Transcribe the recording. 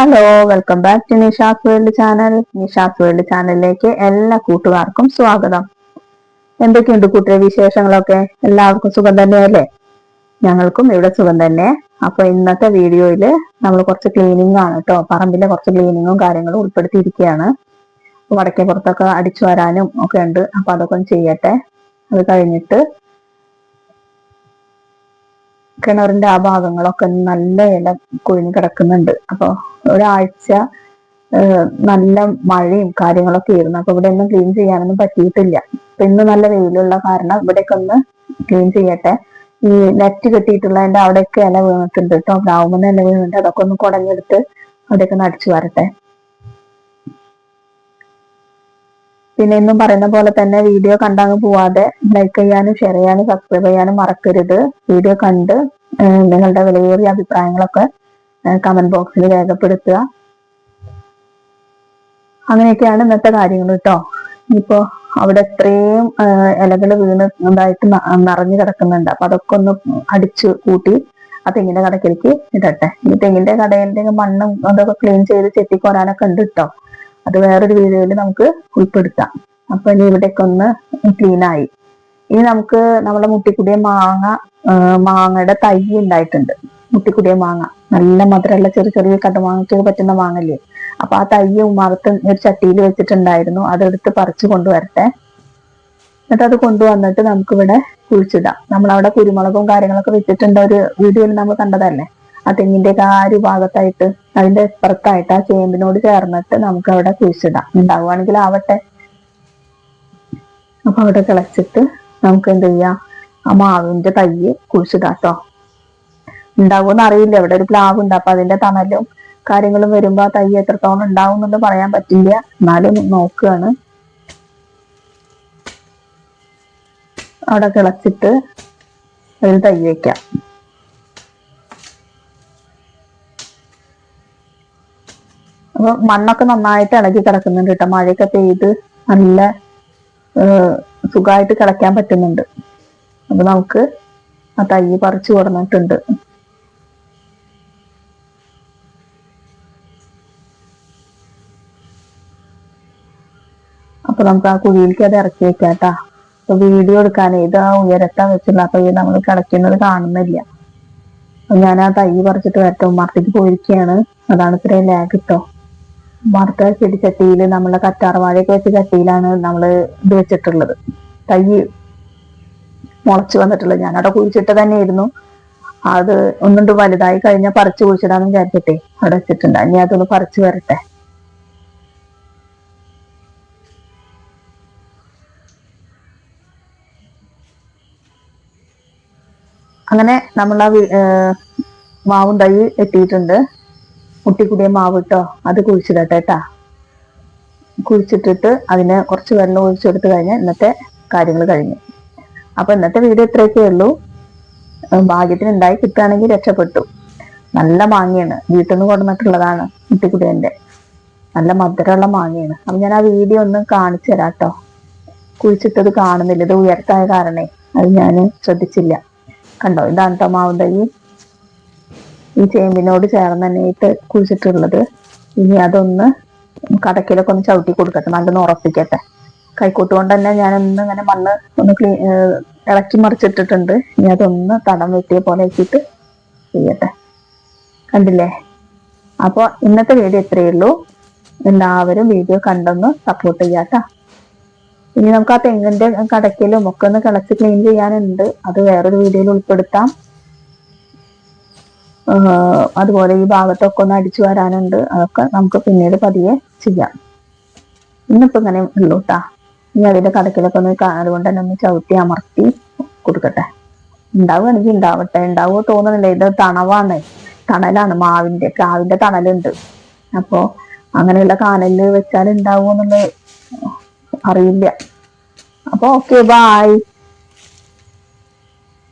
Hello welcome back to Nisha's world channel Nisha's world ചാനലിലേക്ക് എല്ലാ കൂട്ടുകാർക്കും സ്വാഗതം. എന്തൊക്കെയുണ്ട് കൂട്ടരെ വിശേഷങ്ങളൊക്കെ? എല്ലാവർക്കും സുഖം തന്നെയല്ലേ? ഞങ്ങൾക്കും ഇവിടെ സുഖം തന്നെ. അപ്പൊ ഇന്നത്തെ വീഡിയോയിൽ നമ്മൾ കുറച്ച് ക്ലീനിങ് ആണ് കേട്ടോ പറമ്പിലെ കുറച്ച് ക്ലീനിങ്ങും കാര്യങ്ങളും ഉൾപ്പെടുത്തിയിരിക്കുകയാണ്. വടക്കേ പുറത്തൊക്കെ അടിച്ചു വരാനും ഒക്കെ ഉണ്ട്. അപ്പൊ അതൊക്കെ ഒന്ന് ചെയ്യട്ടെ. അത് കഴിഞ്ഞിട്ട് കിണറിന്റെ ആ ഭാഗങ്ങളൊക്കെ നല്ല ഇല കൊഴിഞ്ഞു കിടക്കുന്നുണ്ട്. അപ്പൊ ഒരാഴ്ച നല്ല മഴയും കാര്യങ്ങളൊക്കെ ആയിരുന്നു. അപ്പൊ ഇവിടെ ഒന്നും ക്ലീൻ ചെയ്യാനൊന്നും പറ്റിയിട്ടില്ല. അപ്പൊ ഇന്ന് നല്ല വെയിലുള്ള കാരണം ഇവിടെയൊക്കെ ഒന്ന് ക്ലീൻ ചെയ്യട്ടെ. ഈ നെറ്റ് കെട്ടിയിട്ടുള്ളതിന്റെ അവിടെയൊക്കെ ഇല വീണിട്ടുണ്ട് കേട്ടോ ബ്രാവുമെന്ന് ഇല വീണിട്ടുണ്ട് അതൊക്കെ ഒന്ന് കുടഞ്ഞെടുത്ത് അവിടെയൊക്കെ നടിച്ചു വരട്ടെ. പിന്നെ ഇന്നും പറയുന്ന പോലെ തന്നെ വീഡിയോ കണ്ടങ്ങ് പോവാതെ ലൈക്ക് ചെയ്യാനും ഷെയർ ചെയ്യാനും സബ്സ്ക്രൈബ് ചെയ്യാനും മറക്കരുത്. വീഡിയോ കണ്ട് നിങ്ങളുടെ വിലയേറിയ അഭിപ്രായങ്ങളൊക്കെ കമന്റ് ബോക്സിൽ രേഖപ്പെടുത്തുക. അങ്ങനെയൊക്കെയാണ് ഇന്നത്തെ കാര്യങ്ങൾ കേട്ടോ. ഇപ്പോ അവിടെ എത്രയും ഇലകൾ വീണ് ഇതായിട്ട് നിറഞ്ഞു കിടക്കുന്നുണ്ട്. അപ്പൊ അതൊക്കെ ഒന്ന് അടിച്ചു കൂട്ടി ആ തെങ്ങിന്റെ കടക്കിലേക്ക് ഇടട്ടെ. ഈ തെങ്ങിന്റെ കടയിന്റെ മണ്ണും അതൊക്കെ ക്ലീൻ ചെയ്ത് ചെത്തിക്കോരാനൊക്കെ ഉണ്ട് കേട്ടോ. അത് വേറൊരു വീഡിയോയിൽ നമുക്ക് ഉൾപ്പെടുത്താം. അപ്പൊ ഇനി ഇവിടേക്ക് ഒന്ന് ക്ലീൻ ആയി. ഇനി നമുക്ക് നമ്മുടെ മുട്ടിക്കുടിയ മാങ്ങ മാങ്ങയുടെ തൈ ഉണ്ടായിട്ടുണ്ട്. മുട്ടിക്കുടിയ മാങ്ങ. നല്ല മധുരമുള്ള ചെറിയ ചെറിയ കടുമാങ്ങയ്ക്ക് പറ്റുന്ന മാങ്ങല്ലേ അപ്പൊ ആ തൈ ഉമ്മറത്ത് ഒരു ചട്ടിയിൽ വെച്ചിട്ടുണ്ടായിരുന്നു. അതെടുത്ത് പറിച്ചു കൊണ്ടുവരട്ടെ. എന്നിട്ട് അത് കൊണ്ടുവന്നിട്ട് നമുക്കിവിടെ കുഴിച്ചിടാം. നമ്മളവിടെ കുരുമുളകും കാര്യങ്ങളൊക്കെ വെച്ചിട്ടുണ്ട് ഒരു വീഡിയോയിൽ നമ്മൾ കണ്ടതല്ലേ? ആ തെങ്ങിന്റെ ഒരു ഭാഗത്തായിട്ട് അതിന്റെ ഇപ്പുറത്തായിട്ട് ആ ചേമ്പിനോട് ചേർന്നിട്ട് നമുക്ക് അവിടെ കുഴിച്ചിടാം. ഉണ്ടാവുകയാണെങ്കിൽ ആവട്ടെ. അപ്പൊ അവിടെ കിളച്ചിട്ട് നമുക്ക് എന്ത് ചെയ്യാം? ആ മാവിന്റെ തയ്യ് തൈ കുഴിച്ചിടാട്ടോ ഉണ്ടാവുമെന്ന് അറിയില്ല. ഇവിടെ ഒരു പ്ലാവ് ഉണ്ട് അപ്പൊ അതിന്റെ തണലും കാര്യങ്ങളും വരുമ്പോ ആ തയ്യ് എത്രത്തോളം ഉണ്ടാവും എന്നത് പറയാൻ പറ്റില്ല. എന്നാലും നോക്കുകയാണ്. അവിടെ കിളച്ചിട്ട് അതിൽ തൈ വെക്കാം. മണ്ണൊക്കെ നന്നായിട്ട് ഇളകി കിടക്കുന്നുണ്ട് കേട്ടോ മഴയൊക്കെ പെയ്ത് നല്ല സുഖമായിട്ട് കിളയ്ക്കാൻ പറ്റുന്നുണ്ട്. അപ്പൊ നമുക്ക് ആ തൈ പറിച്ചു കൊടുന്നിട്ടുണ്ട്. അപ്പൊ നമുക്ക് ആ കുഴിയിലേക്ക് അത് ഇറക്കി വെക്കാം കേട്ടാ അപ്പൊ വീഡിയോ എടുക്കാൻ ഇത് ആ ഉയരത്താ വെച്ചില്ല അപ്പൊ ഇത് നമ്മൾ കിടക്കുന്നത് കാണുന്നില്ല. ഞാൻ ആ തൈ പറിച്ചിട്ട് വരട്ടെ ഉമ്മാർത്തേക്ക് പോയിരിക്കുകയാണ് അതാണ് ഇത്രയും ലാഗ് കിട്ടോ വാർത്ത ചെടിച്ചട്ടിയിൽ നമ്മളെ കറ്റാർവാഴയൊക്കെ വെച്ച ചട്ടിയിലാണ് നമ്മൾ ഇത് വെച്ചിട്ടുള്ളത്. തൈ മുളച്ചു വന്നിട്ടുള്ളത്. ഞാനവിടെ കുഴിച്ചിട്ട് തന്നെയായിരുന്നു. അത് ഒന്നുണ്ട് വലുതായി കഴിഞ്ഞാൽ പറിച്ചു കുഴിച്ചിടാന്ന് വിചാരിച്ചിട്ടേ അവിടെ വെച്ചിട്ടുണ്ട്. ഇനി അതൊന്ന് പറിച്ചു വരട്ടെ. അങ്ങനെ നമ്മൾ ആ മാവും തൈ എത്തിയിട്ടുണ്ട് മുട്ടിക്കുടിയ മാവ് കേട്ടോ അത് കുഴിച്ചിടട്ടെ കേട്ടാ കുഴിച്ചിട്ടിട്ട് അതിനെ കുറച്ച് വെള്ളം ഒഴിച്ചെടുത്ത് കഴിഞ്ഞാൽ ഇന്നത്തെ കാര്യങ്ങൾ കഴിഞ്ഞു. അപ്പൊ ഇന്നത്തെ വീഡിയോ ഇത്രയൊക്കെ ഉള്ളൂ. ഭാഗ്യത്തിന് ഉണ്ടായി കിട്ടുകയാണെങ്കിൽ രക്ഷപ്പെട്ടു. നല്ല മാങ്ങയാണ്. വീട്ടിൽ നിന്ന് കൊണ്ടുവന്നിട്ടുള്ളതാണ് മുട്ടിക്കുടിയന്റെ നല്ല മധുരമുള്ള മാങ്ങയാണ്. അപ്പൊ ഞാൻ ആ വീഡിയോ ഒന്ന് കാണിച്ചു തരാം കേട്ടോ കുഴിച്ചിട്ടത് കാണുന്നില്ല. ഇത് ഉയർത്തായ കാരണേ. അത് ഞാൻ ശ്രദ്ധിച്ചില്ല. കണ്ടോ? ഇതാണ് കേട്ടോ തൈ ഈ ചേമ്പിനോട് ചേർന്ന് തന്നെയായിട്ട് കുഴിച്ചിട്ടുള്ളത്. ഇനി അതൊന്ന് കടക്കിലൊക്കെ ഒന്ന് ചവിട്ടി കൊടുക്കട്ടെ നല്ലൊന്ന് ഉറപ്പിക്കട്ടെ. കൈക്കോട്ട് കൊണ്ട് തന്നെ ഞാൻ ഒന്ന് ഇങ്ങനെ മണ്ണ് ഒന്ന് ക്ലീ ഇളക്കി മറിച്ചിട്ടിട്ടുണ്ട്. ഇനി അതൊന്ന് തടം വെട്ടിയ പോലെ ആക്കിയിട്ട് ചെയ്യട്ടെ. കണ്ടില്ലേ? അപ്പോൾ ഇന്നത്തെ വീഡിയോ ഇത്രയേ ഉള്ളൂ. എല്ലാവരും വീഡിയോ കണ്ടൊന്ന് സപ്പോർട്ട് ചെയ്യാട്ടാ ഇനി നമുക്ക് ആ തെങ്ങിന്റെ കടക്കിലും ഒക്കെ ഒന്ന് കിളച്ച് ക്ലീൻ ചെയ്യാനുണ്ട്. അത് വേറൊരു വീഡിയോയിൽ ഉൾപ്പെടുത്താം. അതുപോലെ ഈ ഭാഗത്തൊക്കെ ഒന്ന് അടിച്ചു വരാനുണ്ട്. അതൊക്കെ നമുക്ക് പിന്നീട് പതിയെ ചെയ്യാം. ഇന്നിപ്പോ ഇങ്ങനെ ഉള്ളൂ കേട്ടാ ഇനി അതിന്റെ കടക്കിലൊക്കെ ഒന്ന് അതുകൊണ്ട് തന്നെ ഒന്ന് ചവിട്ടി അമർത്തി കൊടുക്കട്ടെ. ഉണ്ടാവുകയാണെങ്കിൽ ഉണ്ടാവട്ടെ. ഉണ്ടാവുമോ തോന്നുന്നില്ല. ഇത് തണവാണ്. തണലാണ് മാവിന്റെ. കാവിന്റെ തണലുണ്ട്. അപ്പോ അങ്ങനെയുള്ള കാനലിൽ വെച്ചാൽ ഉണ്ടാവുമോ എന്നുള്ളത് അറിയില്ല. അപ്പൊ ഓക്കെ ബായ്